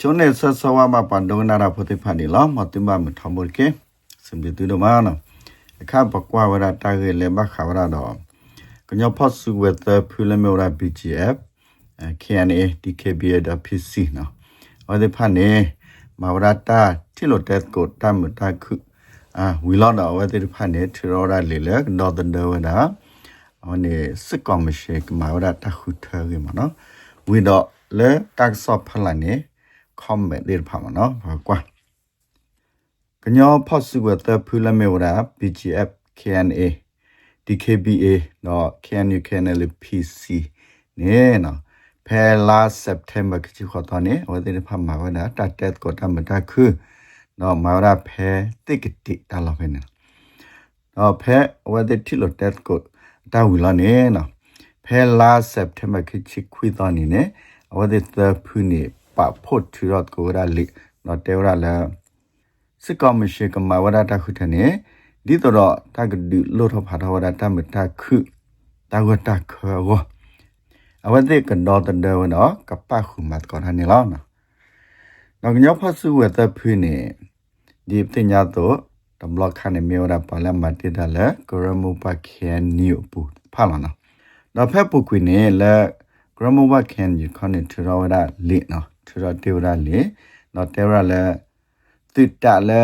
ချုံနေဆဆဝါမပန်ဒုံနာရာဖိုတိဖာနီလောမတိမမထမုကေစမ်ဒီတူဒမနာအခါပကွာဝရတာရေလေဘခါဝရတော့ကညဖတ်စုဝတ်ဖူလမေရာ BGF KNA DKBA da PC နော်ဝဒီဖာနေမဝရတာတီလိုတက်ကိုတမ်တခုအာဝီလောတော့ဝဒီဖာနေထရောရာလေလေတော့တဲ့ဝနာဟိုနေစစ်ကောင်မရှိကမဝရတာခုထဲကမနော်ဝီတော့လေတက်ဆော့ဖလာနေ comment တွေဖာမနော်ဘာကွာကညောဖော့စုဝတ်ဖူလမေရာ BGF KNA DKBA နော် KNU KNL PC နေနော်ဖဲလာ September ကချီခေါ်တော့နေဝတဲ့ဖာမှာဝဒတတ်တက်ကိုတမတခုနော်မာရဖဲတိကတိတလာဖဲနေနော်ဖဲဝတဲ့တီလိုတက်ကိုတာဝီလာနေနော်ဖဲလာ September ကချီခွေတော့နေနေဝတဲ့သဖူနေ ပဖို့ထူရတ်ကိုရလိနော်တေရလာစစ်ကောမရှိကမဝဒတာခုထနေဒီတော့တကဒလို့ထဖာထဝဒတာမတာခုတာဝတာခောအဝတိကတော့တဒေဝနော်ကပခုမတ်ကောရနေလောနော်နော်ညောဖဆူဝတ်တဖိနေဒီပညာတော့တဘလခါနေမြေရပါလမတိတလဲကရမုပခဲနီပူဖာလနော်တော့ဖက်ပုကွေနေလဲကရမုပခဲနီခနေထရဝဒလိနော် ထရတေဝဒလိနော်တေဝရလဲတိတလဲ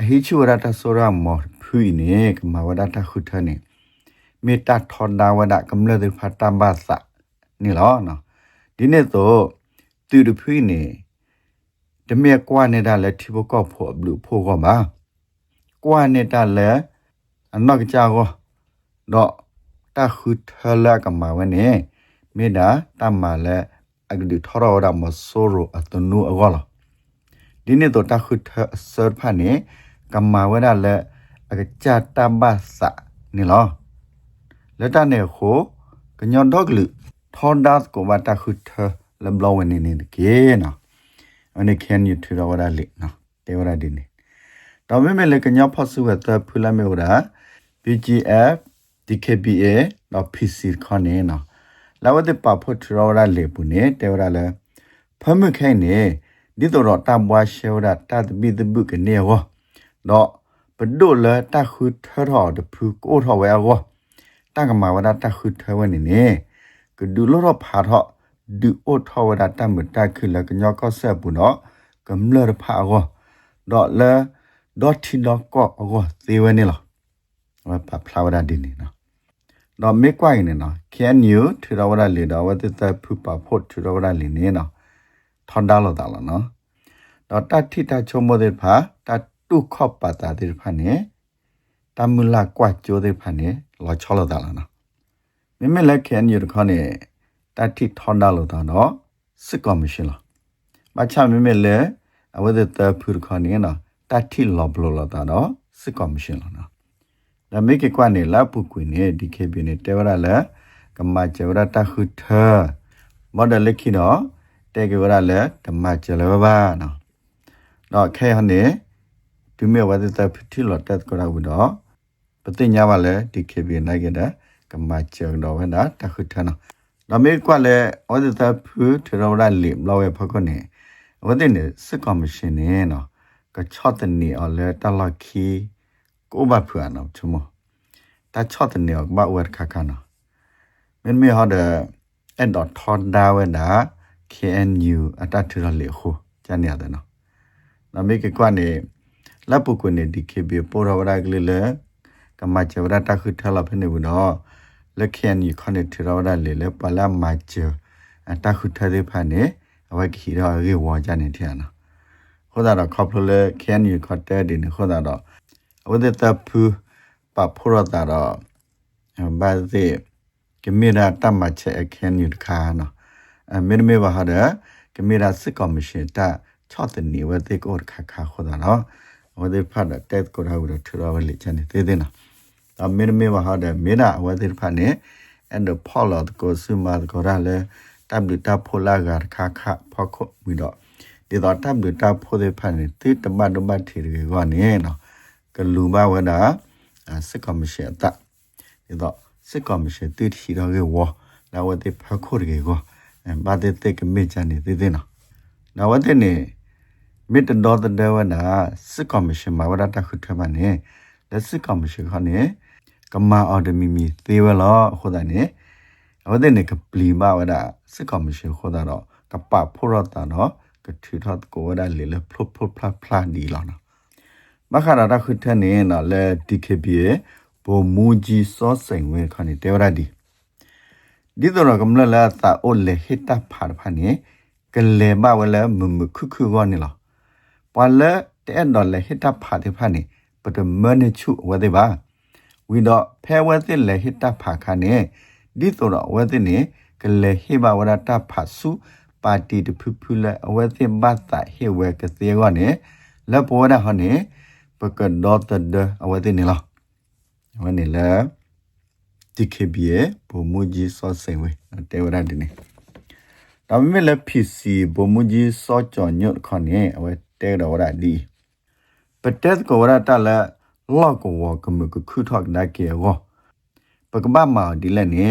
အဟိချူရတဆိုရမောဖွိနေကမဝဒတခုထနေမေတ္တာထောဒဝဒကမ္လတိဖတ်တမ်ဘာသနေလောနော်ဒီနေ့တော့သူတဖွိနေတမေကွာနေတာလဲတိဘကောက်ဖို့ဘလူဖို့ကောမှာကွာနေတာလဲအနောက်ကကြောတော့တခုထလာကမှာဝနေမေဒါတမ္မာလဲ အကဒီထောရဝဒမဆိုရအတနုအကောလားဒီနေ့တော့တခုထဆာဖာနေကမ္မာဝဒလဲအကကြတမ်ဘာစနေလောလက်တနေခိုကညောတော့ကလူထောဒတ်ကိုဝတ်တခုထလဘလဝနေနေကေနော်အနေကန်ယူထရဝရလိနော်တေဝရဒီနေတော့မဲမဲလေကညောဖဆူဝတ်တဖူလာမေဝရာ BGF DKBA တော့ PC ခနေနော် လာဝတ်ပဖို့ထရဝရလေပုနေတေဝရလဲဖမခိုင်နေဒီတော့တမ်ဘွားရှေဝရတတ်ဘီဒဘုကနေဝတော့ပဒိုလတခုထထောတဖူကိုထောဝဲကောတကမာဝဒတခုထဝနေနေကဒူလောရဖာထောဒူအိုထောဝဒတမတခုလကညောကောဆက်ဘူးနော်ကမ္လရဖာကောဒေါ်လာဒေါ်တီတော့ကောကောသေဝနေလားဝပဖလာဝဒဒီနေနော် တော့မေကွိုင်းနေနော် can you ထရဝဒလေတော့ဝတတဖူပါဖို့ထရဝဒလေနေနော်ထွန်ဒါလို့တာလားနော်တော့တတိတချုံမတဲ့ဖာတတုခော့ပါတာတဲ့ဖာနေတမူလာကွာကျိုးတဲ့ဖာနေလောချောလို့တာလားနော်မိမလက်ခဲနေရခနဲ့တတိထွန်ဒါလို့တာနော်စစ်ကောမရှင်လားမချမိမလဲအဝဒတဖူခနဲ့နော်တတိလောဘလို့တာနော်စစ်ကောမရှင်လားနော် ဒါမိကကွာနေလာပုကွေနေဒီကေဘီနေတေဝရလာကမ္မချဝရတခုထမော်ဒယ်လက်ခိနော်တေကေဝရလာဓမ္မချလဘဘာနော်တော့ခဲဟနေဒီမေဝဒတဖတိလောတက်ကြရဘူးတော့ပတိညာပါလေဒီကေဘီနိုင်ကြတဲ့ကမ္မချေတော့ဝနာတခုထနော်ဒါမေကွာလေဝဒတဖူထရောရလိမလောဝဖခနေဝဒနေစစ်ကောမရှင်နေနော်ကချော့တနေအလဲတလခီ ကိုဘဖူအနော်ချမတာချော့တနေဘဝရခခနော်မင်းမေဟာတဲ့အဲ့တော့ထွန်ဒါဝနာ KNU အတထရလေခုကျန်ရတယ်နော်နမေကကွနေလပုကွနေဒီ KB ပိုရဝရကလေးလေကမချဝရတခုထလာဖနေဘူးနော်လက်ခ NU ခနေထရဝရလေလေပလာမချအတခုထတဲ့ဖာနေအဝကီရောရေဝါကြနေတယ်နော်ခေါ်တာတော့ခေါပလေ KNU ခတဲ့ဒီနေခေါ်တာတော့ ဝဒတဖူပဖိုရတာတော့ဘာသေးကမီရာတမချေအခင်းယူတခါနော်အမေမေဘာဟာတဲ့ကမီရာစစ်ကော်မရှင်တာချော့တနေဝတဲ့ကိုခါခါခေါ်တာနော်ဝတဲ့ဖတ်တဲ့တက်ကိုထားလို့ထရဝလိချန်နေသေးသေးနော်အမေမေဘာဟာတဲ့မေနာဝတဲ့ဖတ်နေအဲ့တော့ဖော်လို့ကိုစုမာကိုရလဲတပ်လူတပ်ဖိုလာကခါခါဖောက်ခုပြီးတော့ဒီတော့တပ်လူတပ်ဖိုတဲ့ဖတ်နေတိတမတ်တမတ်ထီတွေကနေနော် ကလူမဝဒစစ်ကော်မရှင်အတဒီတော့စစ်ကော်မရှင်တိထီတော့ကေဝလာဝတိဖခုရကေကိုဘာတဲ့တဲ့ကမေချန်နေသေးသေးနော်နာဝတဲ့နေမစ်တော်တဲ့ဒေဝနာစစ်ကော်မရှင်မှာဝရတာခုထမနေလက်စစ်ကော်မရှင်ခနဲ့ကမာအော်ဒမီမီသေဝလောခေါ်တဲ့နေအဝတဲ့နေကပလီမာဝဒစစ်ကော်မရှင်ခေါ်တာတော့ကပဖိုရတာနော်ကထီထတ်ကိုဝဒလေလဖလဖလဖလဖလာဒီလောနော် မခါရတာခုထနေနော်လေ DKB ဘိုမူကြီးစောစိန်ဝဲခနဲ့တေဝရဒီဒီတော့ကမ္လလာတာအိုလေဟစ်တာဖာဖာနေကလေမဝလဲမမခုခုကောနေလောပဝလဲတဲ့တော့လေဟစ်တာဖာတဲ့ဖာနေပဒမနချုဝဲတဲ့ပါဝီတော့ဖဲဝဲတဲ့လေဟစ်တာဖာခနဲ့ဒီတော့ဝဲတဲ့နေကလေဟိဘဝရတာဖာစုပါတီတဖူဖူလဲအဝဲတဲ့ဘတ်တာဟေဝဲကသေးကောနေလက်ပေါ်ရဟနေပ ကဒေါ်တဒအဝဲတဲ့နေလောဝဲနေလဲ DKB ရဲ့ဘုံမူကြီးစောစိန်ဝဲတေဝရဒီနေဒါပေမဲ့လည်း PC ဘုံမူကြီးစောကြော်ညွတ်ခေါနေအဝဲတဲတော်ရဒီပတက်ကိုရတာလာလောက်ကိုဝကမကခုထောက်နာကေဝပကဘာမာဒီလည်းနေ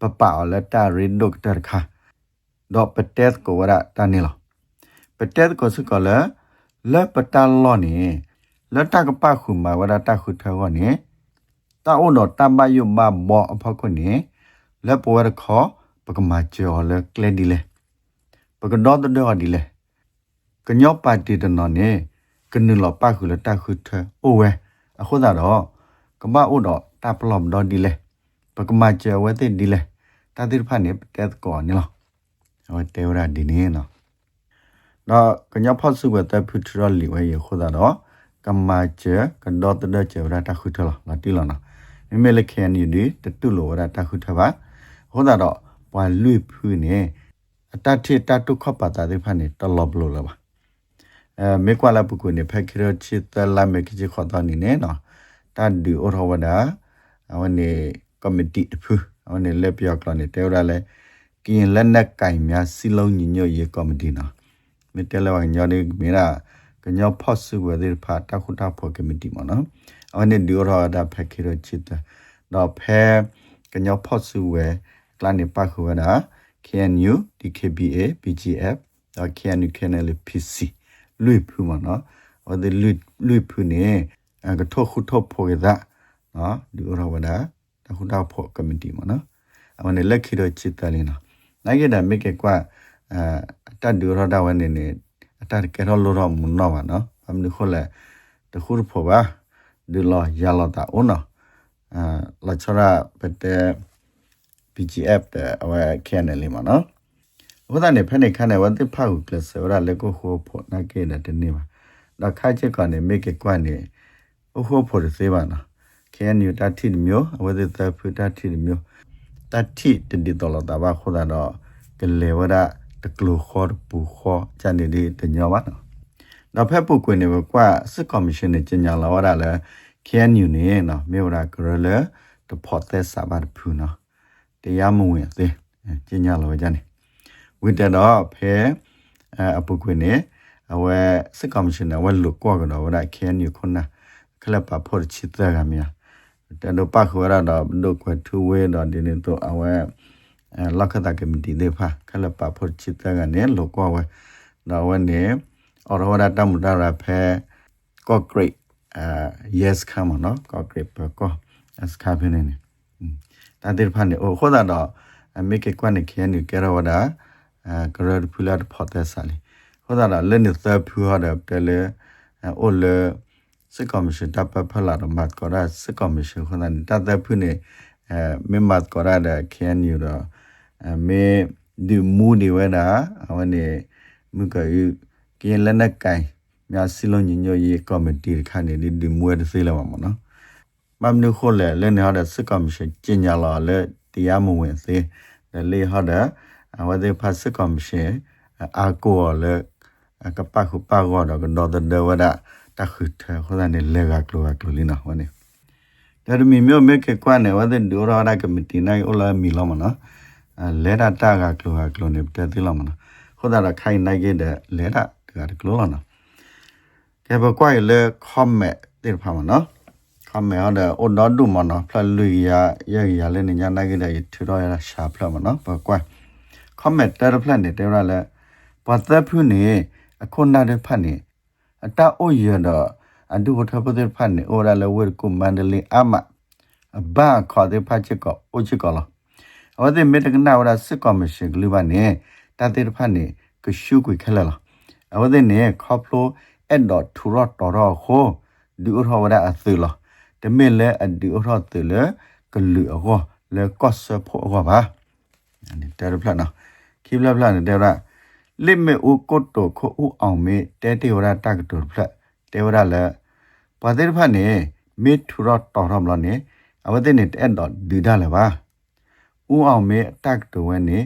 ပပအလတာရီဒိုက်တာခါတော့ပတက်ကိုရတာနေလားပတက်ကိုစကလာလပတလောနေ လတကပခုမာဝရတာခုထောနေတာအိုတော့တမယုမဘောအဖခုနေလက်ပေါ်ရခေါ်ပကမာကျော်လကလဲဒီလေပကတော့တော့ဒီလေကညောပါတီတနော်နေကနလပခုလတခုထအိုဝဲအခုသာတော့ကမအိုတော့တပလမ်တော့ဒီလေပကမာကျော်ဝဲတဲ့ဒီလေတာတိဖာနေတက်ကောနေလားဟောတေဝရဒီနေနော်တော့ကညောဖောက်စုဝဲတဲ့ဖူထရလီဝဲရခုသာတော့ ကမာကျော်ကတော့တဲ့ကျော်ရတခုထလားလာတိလားနော်မိမဲလက်ခဲနေဒီတတုလောရတခုထပါဟောတာတော့ပွာလွိဖူးနေအတတိတတုခပတာတဲ့ဖာနေတလောဘလောလာပါအဲမေကွာလာပုကုနေဖက်ခရချစ်တလာမေကကြီးခေါ်တော့နေနေနော်တတ်ဒီအော်ဝဒါအဝနေကော်မတီတဖူအဝနေလက်ပြောက်ကလနေတဲရလဲကင်းလက်နက်ကင်များစီလုံးညညရေကော်မတီနော်မေတဲလဝညောနေမေရာ ကညောဖော့စုဝဲတဲ့ဖာတခုတာဖော်ကမတီမနော်အဝနေဒီအော်ဒါဖက်ခရချစ်တတော့ဖဲကညောဖော့စုဝဲကလနေပါခွေဒါ KNU DKBA BGF တော့ KNU KNL PC လွိဖူမနော်ဟိုဒီလွိလွိဖူနေအကထောခုထောဖော်ရတာနော်ဒီရဝဒတခုတော့ဖော်ကမတီမနော်အမနေလက်ခိတော့ချစ်တယ်နော်နိုင်ကြတယ်မိကေကွာအတတ်ဒူရတာဝနေနေ အတတ်ကေရောလောရမနောပါနော်အမနခေါ်လေတခုဖော်ပါဒီလောရလာတာအောနော်အာလာချရာပတဲ့ PGF တဲ့အဝဲခဲနေလိမနော်ဝဒနေဖက်နေခနဲ့ဝတိဖောက်ပလစဝရလေကိုဟိုဖို့နာကေတဲ့တနေ့မှာတော့ခိုက်ချက်ကနေမိကေကွနေဟိုဖို့သေးပါနော်ခဲနီတတိမျိုးအဝဒတဖတတိမျိုးတတိတဒီတော်လာတာဘာခုဒါတော့ကလေဝရတ ကလူခေါ်ပူခေါ်ချန်နေဒီတညောပါနော်တော့ဖက်ပုတ်ကွနေဘကွာစစ်ကော်မရှင်နဲ့ကျညာလာဝရလဲခဲနီနေနော်မြေဝရဂရလေတဖော်သက်စာပါဖူနော်တရားမဝင်သေးကျညာလာဝကြနေဝိတတော့ဖဲအပုကွနေအဝဲစစ်ကော်မရှင်နဲ့ဝဲလုကောကတော့ဝရခဲနီခုနာခလပ်ပါဖို့ချစ်တဲ့ကမြာတတော့ပခွေရတော့ဒုခွထူဝဲတော့ဒီနေတော့အဝဲ လောက်ခတာကမတီဒေဖာခလပဖို့ချစ်တဲ့ကနေလောကောဝဲတော့ဝဲနေအော်ရဝဒတမဒရဖဲကော့ဂရိတ်အာ yes ခမနော်ကော့ဂရိတ်ပကော as ခဖနေနေတာတိဖာနေအိုခေါ်တာတော့မေကေကွနဲ့ခဲနေကြရဝဒအာဂရဒဖူလာဖော်တဲ့ဆာလီခေါ်တာတော့လက်နေသဖူဟာတယ်တယ်လေအိုလေစစ်ကော်မရှင်တပ်ပဖလာတော့မတ်ကောရစစ်ကော်မရှင်ခဏတပ်တဲ့ဖုနေအဲမေမတ်ကောရတဲ့ခဲနေတော့အဲ မေဒီမူဒီဝဲတာအဝနေမြကယူကင်းလက်နက်ကိုင်မြစီလုံးညညရေးကော်မတီခန့်နေဒီဒီမွေးတဲ့စေးလာမှာနော်မမ်နုခိုလေလဲနေဟတဲ့စစ်ကော်မရှင်ကျညာလာလဲတရားမဝင်စေလေဟတဲ့အဝဒေဖတ်စစ်ကော်မရှင်အာကိုလဲကပတ်ခုပါကောတော့ကတော့တဲ့ဝဒတခုထဲခေါ်တဲ့လေကကလောကလီနာဝနေဒါရမီမျိုးမေကကွနဲ့ဝတဲ့ဒူရာကမတီနိုင်အလာမီလောမနော် လဲတာတာကကလောကလောနေတဲ့တိလောမနော်ခေါ်တာခိုင်နိုင်ခဲ့တဲ့လဲတာတကကလောလာနော်ကဲဘကွိုင်လေခမ်မဲတိဖာမနော်ခမ်မဲဟတဲ့အော်ဒဒူမနော်ဖလလူယာရရလဲနေညာနိုင်ခဲ့တဲ့ထူတော့ရရှာဖလမနော်ဘကွိုင်ခမ်မဲတဲဖလန်နေတဲရလဲတပတ်သက်ဖုန်နေအခုနာတဲ့ဖတ်နေအတာအိုရတော့အဒုဝထပတဲ့ဖတ်နေအိုရလဝဲကုမန္တလီအမဘာခေါ်တဲ့ဖတ်ချက်ကအိုချက်ကလာ အဝတဲ့မေတ္တကနာဝရစစ်ကောမရှင်ကလူပါနေတတဲ့ဖတ်နေကရှုကွေခက်လာအဝတဲ့နေခေါပလိုအဲ့တော့ထူရတော်တော့ဟိုဒီဥထောဝရအသီလာတမေလေအဒီဥထောတေလေကလူအောလေကော့ဆဖို့အောပါအဲ့တဲ့ဖတ်နော်ခိဘလဖလနေတဲ့ရလိမေဥကုတ်တိုခိုဥအောင်မေတဲတေဝရတကတုဖလက်တေဝရလေပါတဲ့ဖတ်နေမေထူရတော်ရမလို့နေအဝတဲ့နေတဲ့တော့ဒီဒါလေပါ ဥအောင်မေတက်တဝဲနေ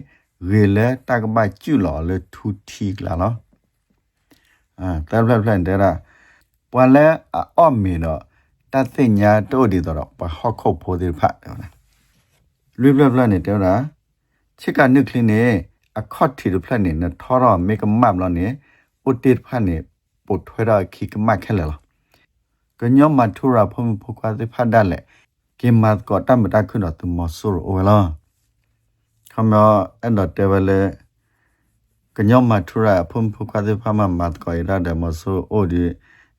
ရေလေတကပတ်ကျူလော်လေထူတီလာလောအာတဘလဖလန်တဲ့ရပွာလဲအော့မီတော့တသိညာတို့ဒီတော့ပဟောက်ခုတ်ဖိုးဒီဖတ်တယ်လားလွိဘလဖလန်နေတဲ့ရချစ်ကနုကလင်းနေအခတ်တီဖလန်နေနထောရမေကမပ်လောနေဥတိဖန်နေပုတ်ထွဲရခိကမခဲလေလားကညမထူရာဖုံဖုကွာဒီဖတ်တယ်လေကေမတ်ကောတမတခွန်းတော့သူမဆူရောလား ခမောအဲ့တော့တေဝလေကညမထူရာဖုံဖုကွာဒီဖမမတ်ကောရတဲ့မဆူအိုဒီ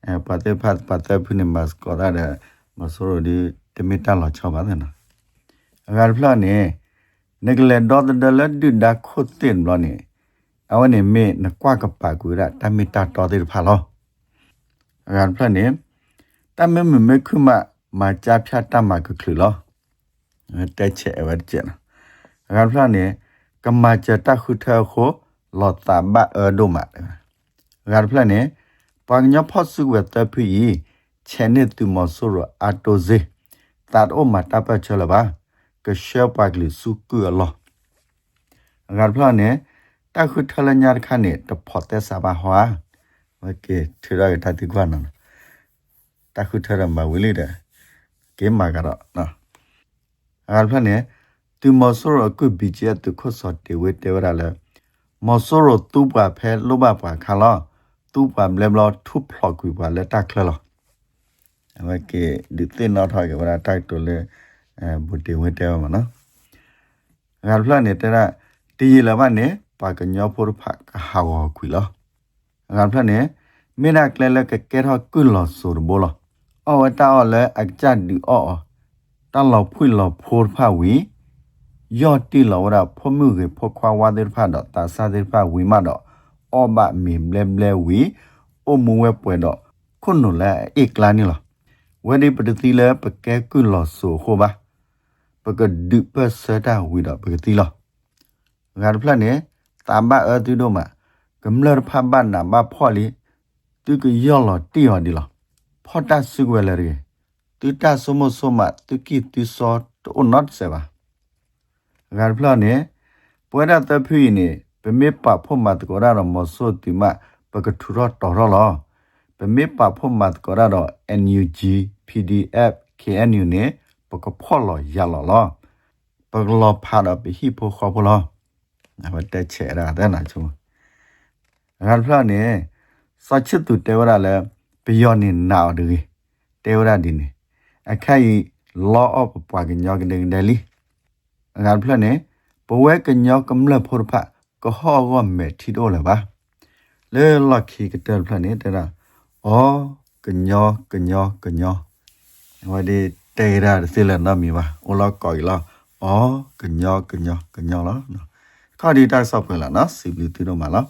အပတေဖတ်ပတေဖုန်မတ်ကောရတဲ့မဆူဒီတမီတလာချောပါတယ်နော်အဂါဖလာနေနေကလေဒေါ်ဒလဒဒခုတင်ဘလနေအဝနေမေနကွာကပါကူရတမီတာတော်တဲ့ဖာလောအဂါဖလာနေတမမမခုမမာကြဖြတ်တမကခလလောတဲချေဝတ်ကျန် งานพลาเนี่ยกำมาจะตักคือเธอโคหลอดตาบะเออดูมาดงานพลาเนี่ยปังยอพอสุเวตพี่เชนเนตุมอสุรอาโตเซตัดโอมาตาปะเชลบะกเชลปากลิสุกุอลองานพลาเนี่ยตักคือทะเลญาติคันเนี่ยตะพอแต่สาบาหัวโอเคถือได้ทันทีกว่านั้นตักคือเธอมาวิลิเดเกมมากันเนาะงานพลาเนี่ย သူမဆိုရကုဘီချေတုခစောတေဝတေဝရလဲမဆိုရတူပါဖဲလောဘပါခါလောတူပါဘလဘလထုဖလောက်ကွပါလက်တက်ခလလောအမကေဒီတင်တော့ထားကြပါတိုက်တူလဲအဲဘူတေဝတေဝမနော်အဂါဖလာနေတဲ့တီရလမနဲ့ပါကညောဖို့ဖကဟာဝကွီလောအဂါဖလာနေမင်းကကလလကကဲထောကွလောဆိုဘောလောအော်တာအော်လဲအကြတ်ဒီအော်တလောက်ဖွိလောဖိုးဖဝီ ယောတိလောရာဖမှုကေဖခွာဝါဒေဖာတော့တာစာဒေဖာဝီမတော့အောဘမီလဲလဲဝီအမဝဲပွဲတော့ခွနုလဲဧကလာနီလောဝဲဒီပတတိလဲပကဲကုလောဆိုဟောပါပကဒုပစတာဝီတော့ပကတိလောငါတို့ဖလက်နေတာဘအတူတို့မှာကမ္လရဖဘနာမဖော်လီသူကယောလောတီဟောဒီလောဖော်တာစုွယ်လဲရီတူတာဆုမဆုမတူကီတူစောတူနတ်စေပါ ဂါဖလာနေပွဲရတဖီနေပမေပဖို့မတ်ကောရရမဆိုတိမပကထူရတော်ရလပမေပဖို့မတ်ကောရရ NUG PDF KNU နေပကဖို့လရလလပကလဖာရပဟိဖို့ခဖို့လအဘတက်ချေရတဲ့နာချုံဂါဖလာနေစချစ်သူတေဝရလဲဘယောနေနာတွေတေဝရဒီနေအခက် law of ပွားကညောကနေတယ်လီ ငါဖလာနေဘဝကညောကမ္လဖို့ဖကဟောကမဲထီတော့လဲပါလဲလခီကတဲ့ဖလာနေတဲ့ရာအော်ကညောကညောကညောဝဒီတေရာစီလနာမီပါအော်လာကော်လာအော်ကညောကညောကညောလားခါဒီတိုက်ဆော့ဖွင့်လာနော်စီဘီတီတော့မလား